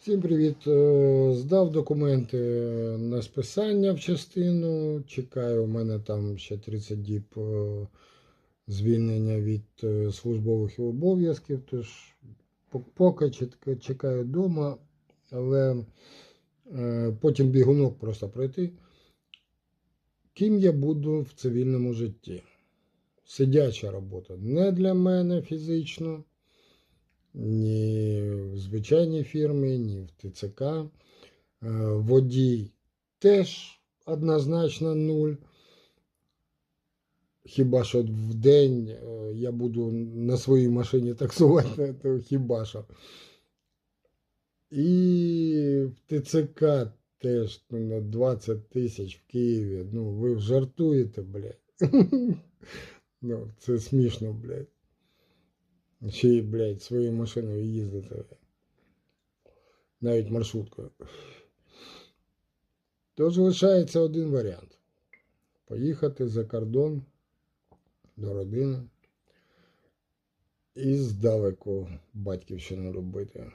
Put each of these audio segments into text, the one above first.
Всім привіт. Е, Здав документи на списання в частину. Чекаю, у мене там ще 30 діб е, звільнення від е, службових обов'язків. Тож поки чекаю вдома, але потім бігунок просто пройти. Ким я буду в цивільному житті? Сидяча робота не для мене фізично ні звичайній фірмі, ні в ТЦК. Е, Водій теж однозначно нуль. Хіба що в день е, я буду на своїй машині таксувати, то хіба що. І в ТЦК теж ну, на 20 тисяч в Києві. Ну, ви жартуєте, блядь. Ну, це смішно, блядь. Ще блядь, своєю машиною їздити. Навіть маршруткою. Тож лишається один варіант. Поїхати за кордон до родини і здалеку батьківщину робити.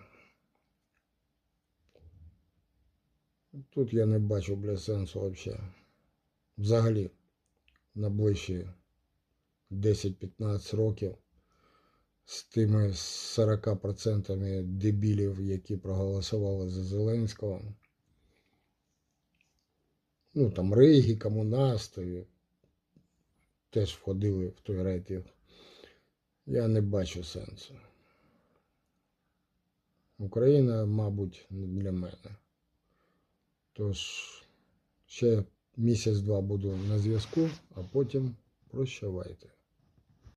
Тут я не бачу, бля, сенсу взагалі. Взагалі, на ближчі 10-15 років з тими 40% дебілів, які проголосували за Зеленського. Ну, там Риги, комунасти теж входили в той рейтинг. Я не бачу сенсу. Україна, мабуть, не для мене. Тож ще місяць-два буду на зв'язку, а потім прощавайте.